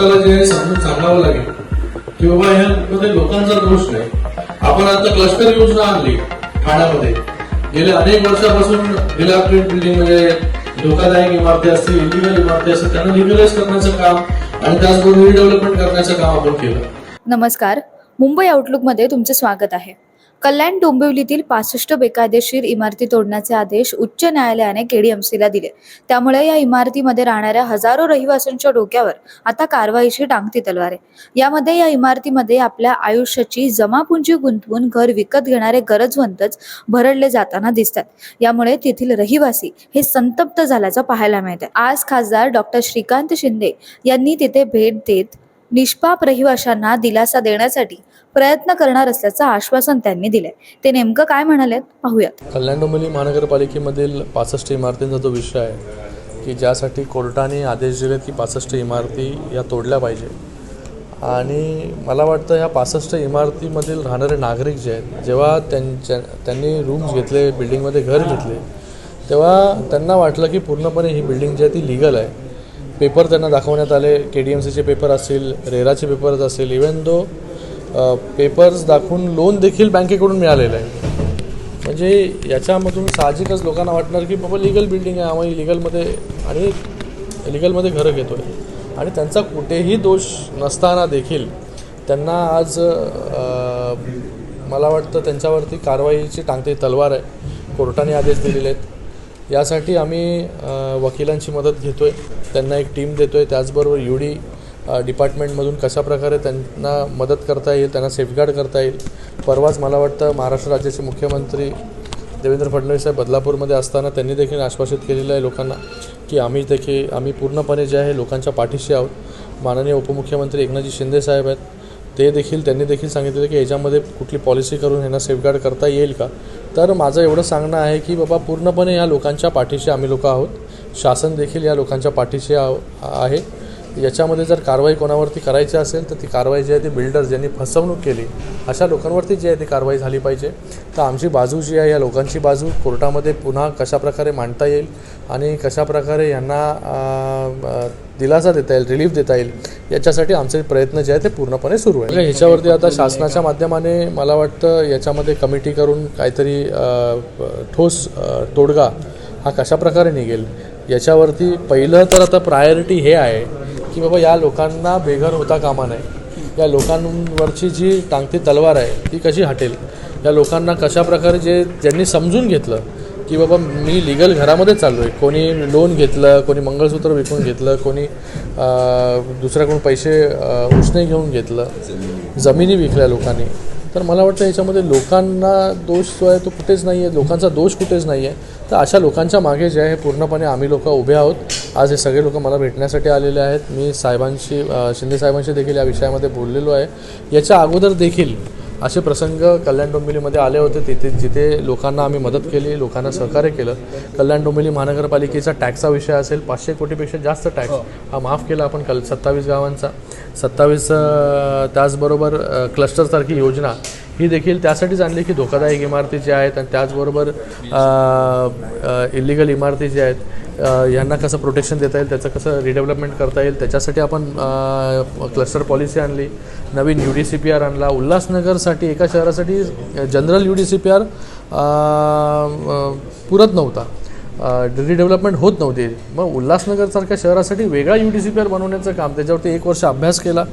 कोर्टाला जे आहे समजून सांगावं लागेल. की बाबा ह्यामध्ये लोकांचा दोष नाही. आपण आता क्लस्टर योजना आणली ठाण्यामध्ये. गेल्या अनेक वर्षापासून डिलाप्रेट बिल्डिंग म्हणजे धोकादायक इमारती असतील इलिगल इमारती असतील त्यांना लिगलाइज करण्याचं काम आणि त्याचबरोबर रिडेव्हलपमेंट करण्याचं काम आपण केलं. नमस्कार. मुंबई आउटलुकमध्ये तुमचे स्वागत आहे. कल्याण डोंबिवलीतील पासष्ट बेकायदेशीर इमारती तोडण्याचे आदेश उच्च न्यायालयाने केडीएमसीला दिले. त्यामुळे या इमारतीमध्ये राहणाऱ्या हजारो रहिवाशांच्या डोक्यावर आता कारवाईची टांगती तलवार आहे. यामध्ये या इमारतीमध्ये आपल्या आयुष्याची जमापुंजी गुंतवून घर विकत घेणारे गरजवंतच भरडले जाताना दिसतात. यामुळे तेथील रहिवासी हे संतप्त झाल्याचं पाहायला मिळतं आज खासदार डॉक्टर श्रीकांत शिंदे यांनी तिथे भेट देत निष्पाप रहिवाशांना दिलासा देण्यासाठी प्रयत्न करणार असल्याचं आश्वासन त्यांनी दिलंय. ते नेमकं काय म्हणालेत? पाहूयात. कल्याण डोंबिवली महानगरपालिकेमधील पासष्ट इमारतींचा जो विषय आहे की ज्यासाठी कोर्टाने आदेश दिले की पासष्ट इमारती या तोडल्या पाहिजे. आणि मला वाटतं ह्या पासष्ट इमारतीमधील राहणारे नागरिक जे आहेत जेव्हा त्यांच्या त्यांनी रूम्स घेतले बिल्डिंगमध्ये घर घेतले तेव्हा त्यांना वाटलं की पूर्णपणे ही बिल्डिंग जी आहे ती लिगल आहे. पेपर त्यांना दाखवण्यात आले. के डी एम सीचे पेपर असतील रेराचे पेपर्स असतील. इवन दो पेपर्स दाखवून लोन देखील बँकेकडून मिळालेलं आहे. म्हणजे याच्यामधून साहजिकच लोकांना वाटणार की बाबा लिगल बिल्डिंग आहे. आम्ही लिगलमध्ये आणि लिगलमध्ये घरं घेतो आहे आणि त्यांचा कुठेही दोष नसताना देखील त्यांना आज मला वाटतं त्यांच्यावरती कारवाईची टांगते तलवार आहे. कोर्टाने आदेश दिलेले आहेत. यासाठी आम्ही वकिलांची मदत घेतो आहे त्यांना एक टीम देतो आहे त्याचबरोबर यू डी डिपार्टमेंटमधून कशा प्रकारे त्यांना मदत करता येईल त्यांना सेफगार्ड करता येईल. परवाच मला वाटतं महाराष्ट्र राज्याचे मुख्यमंत्री देवेंद्र फडणवीस साहेब बदलापूरमध्ये असताना त्यांनी देखील आश्वासित केलेलं आहे लोकांना की आम्ही देखील आम्ही पूर्णपणे जे आहे लोकांच्या पाठीशी आहोत. माननीय उपमुख्यमंत्री एकनाथजी शिंदे साहेब आहेत. ते देखील त्यांनी देखील सांगितलेलं की याच्यामध्ये कुठली पॉलिसी करून ह्यांना सेफगार्ड करता येईल का? तर माझं एवढं सांगणं आहे की बाबा पूर्णपणे या लोकांच्या पाठीशी आम्ही लोक आहोत. शासन देखील या लोकांच्या पाठीशी आहो आहे. याच्यामध्ये जर कारवाई कोणावरती करायची असेल तर ती कारवाई जी आहे ती बिल्डर्स ज्यांनी फसवणूक केली अशा लोकांवरती जी आहे ती कारवाई झाली पाहिजे. तर आमची बाजू जी आहे या लोकांची बाजू कोर्टामध्ये पुन्हा कशाप्रकारे मांडता येईल आणि कशाप्रकारे यांना दिलासा देता येईल रिलीफ देता येईल याच्यासाठी आमचे प्रयत्न जे आहे ते पूर्णपणे सुरू आहे ह्याच्यावरती आता शासनाच्या माध्यमाने मला वाटतं याच्यामध्ये कमिटी करून काहीतरी ठोस तोडगा हा कशाप्रकारे निघेल? याच्यावरती पहिलं तर आता प्रायोरिटी हे आहे की बाबा या लोकांना बेघर होता कामा नये. या लोकांवरची जी टांगती तलवार आहे ती कशी हटेल? या लोकांना कशाप्रकारे जे ज्यांनी समजून घेतलं की बाबा मी लिगल घरामध्ये चाललो आहे कोणी लोन घेतलं कोणी मंगळसूत्र विकून घेतलं कोणी दुसऱ्याकडून पैसे अं, उसने घेऊन घेतलं जमिनी विकल्या लोकांनी तर मला वाटतं याच्यामध्ये लोकांना दोष जो आहे तो कुठेच नाही आहे लोकांचा दोष कुठेच नाही आहे तर अशा लोकांच्या मागे जे आहे पूर्णपणे आम्ही लोक उभे आहोत. आज हे सगळे लोक मला भेटण्यासाठी आलेले आहेत. मी साहेबांशी शिंदे साहेबांशी देखील या विषयामध्ये बोललेलो आहे. याच्या अगोदर देखील असे प्रसंग कल्याण डोंबिवलीमध्ये आले होते. तिथे जिथे लोकांना आम्ही मदत केली लोकांना सहकार्य केलं. कल्याण डोंबिवली महानगरपालिकेचा टॅक्सचा विषय असेल पाचशे कोटीपेक्षा जास्त टॅक्स हा. माफ केला आपण कल सत्तावीस गावांचा. सत्तावीस त्याचबरोबर क्लस्टरसारखी योजना ही देखील त्यासाठीच आणली की धोकादायक इमारती ज्या आहेत आणि त्याचबरोबर इलिगल इमारती ज्या आहेत यांना कसं प्रोटेक्शन देता येईल त्याचं कसं रिडेव्हलपमेंट करता येईल त्याच्यासाठी आपण क्लस्टर पॉलिसी आणली नवीन U D C P R आणला उल्हासनगरसाठी एका शहरासाठी general U D C P R पुरत नव्हता. रिडेव्हलपमेंट होत नव्हती. मग उल्हासनगरसारख्या शहरासाठी वेगळा U D C P R बनवण्याचं काम त्याच्यावरती एक वर्ष अभ्यास केला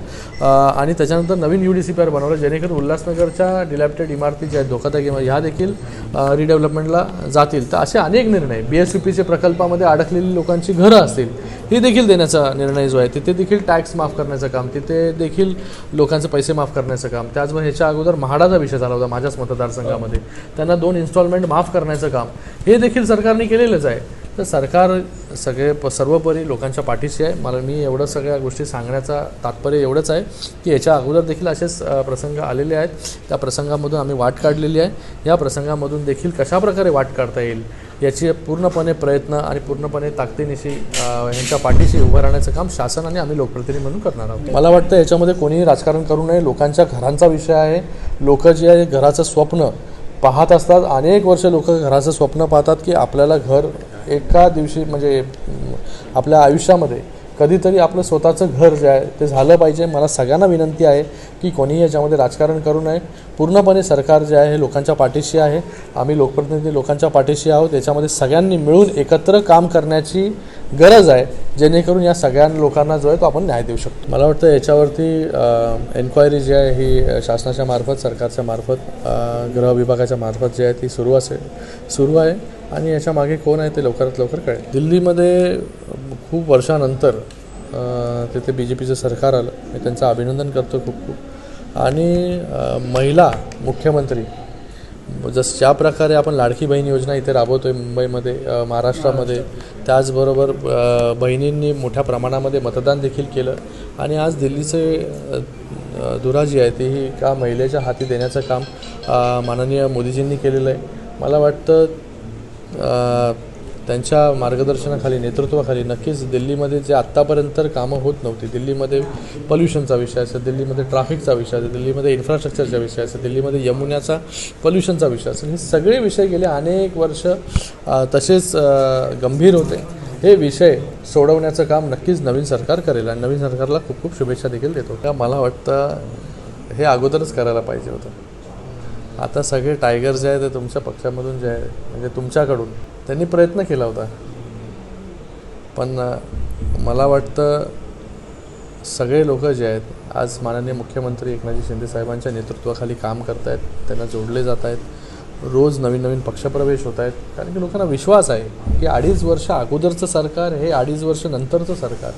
आणि त्याच्यानंतर नवीन U D C P R बनवलं जेणेकरून उल्हासनगरच्या डिलॅप्टेड इमारती ज्या आहेत धोकादायक इमारती ह्या देखील रिडेव्हलपमेंटला जातील. तर असे अनेक निर्णय बी एस यू पीचे प्रकल्पामध्ये अडकलेली लोकांची घरं असतील ही देखील देण्याचा निर्णय जो आहे तिथे देखील टॅक्स माफ करण्याचं काम तिथे देखील लोकांचे पैसे माफ करण्याचं काम त्याचबरोबर ह्याच्या अगोदर म्हाडाचा विषय झाला होता माझ्याच मतदारसंघामध्ये. त्यांना दोन इन्स्टॉलमेंट माफ करण्याचं काम हे देखील सरकारने केलेलंच आहे. तर सरकार सगळे प सर्वोपरी लोकांच्या पाठीशी आहे. मला मी एवढं सगळ्या गोष्टी सांगण्याचा तात्पर्य एवढंच आहे की याच्या अगोदर देखील असेच प्रसंग आलेले आहेत. त्या प्रसंगामधून आम्ही वाट काढलेली आहे. या प्रसंगामधून देखील कशाप्रकारे वाट काढता येईल? याची पूर्णपणे प्रयत्न आणि पूर्णपणे ताकदीनिशी यांच्या पाठीशी उभं राहण्याचं काम शासन आणि आम्ही लोकप्रतिनिधी म्हणून करणार आहोत. मला वाटतं याच्यामध्ये कोणीही राजकारण करू नये. लोकांच्या घरांचा विषय आहे. लोक जे आहे घराचं स्वप्न पाहत असतात. अनेक वर्ष लोक घराचं स्वप्न पाहतात की आपल्याला घर एका दिवशी म्हणजे आपल्या आयुष्यामध्ये कधीतरी आपलं स्वतःचं घर जे आहे ते झालं पाहिजे. मला सगळ्यांना विनंती आहे की कोणीही याच्यामध्ये राजकारण करू नये. पूर्णपणे सरकार जे आहे हे लोकांच्या पाठीशी आहे. आम्ही लोकप्रतिनिधी लोकांच्या पाठीशी आहोत. याच्यामध्ये सगळ्यांनी मिळून एकत्र काम करण्याची गरज आहे जेणेकरून या सगळ्या लोकांना जो आहे तो आपण न्याय देऊ शकतो. मला वाटतं याच्यावरती एन्क्वायरी जी आहे ही शासनाच्या मार्फत सरकारच्या मार्फत गृह विभागाच्या मार्फत जी आहे ती सुरू असेल सुरू आहे. आणि याच्या मागे कोण आहे ते लवकरात लवकर कळेल. दिल्लीमध्ये खूप वर्षानंतर तिथे बी जे पीचं सरकार आलं. मी त्यांचं अभिनंदन करतो खूप खूप. आणि महिला मुख्यमंत्री जस ज्या प्रकारे आपण लाडकी बहीण योजना इथे राबवतोय मुंबईमध्ये महाराष्ट्रामध्ये त्याचबरोबर बहिणींनी मोठ्या प्रमाणामध्ये मतदान देखील केलं. आणि आज दिल्लीचे अ, धुरा जी आहे तीही एका का महिलेच्या हाती देण्याचं काम माननीय मोदीजींनी केलेलं आहे. मला वाटतं त्यांच्या मार्गदर्शनाखाली नेतृत्वाखाली नक्कीच दिल्लीमध्ये जे आत्तापर्यंत कामं होत नव्हती दिल्लीमध्ये पॉल्युशनचा विषय असेल दिल्लीमध्ये ट्राफिकचा विषय असेल दिल्लीमध्ये इन्फ्रास्ट्रक्चरचा विषय असेल दिल्लीमध्ये यमुन्याचा पॉल्युशनचा विषय असेल हे सगळे विषय गेले अनेक वर्ष तसेच गंभीर होते. हे विषय सोडवण्याचं काम नक्कीच नवीन सरकार करेल आणि नवीन सरकारला खूप खूप शुभेच्छा देखील देतो. का मला वाटतं हे अगोदरच करायला पाहिजे होतं. आता सगळे टायगर जे आहे ते तुमच्या पक्षामधून जे आहे म्हणजे तुमच्याकडून त्यांनी प्रयत्न केला होता. पण मला वाटतं सगळे लोक जे आहेत आज माननीय मुख्यमंत्री एकनाथजी शिंदे साहेबांच्या नेतृत्वाखाली काम करत आहेत त्यांना जोडले जात आहेत रोज नवीन नवीन पक्षप्रवेश होत आहेत कारण की लोकांना विश्वास आहे की अडीच वर्ष अगोदरचं सरकार हे अडीच वर्ष नंतरचं सरकार.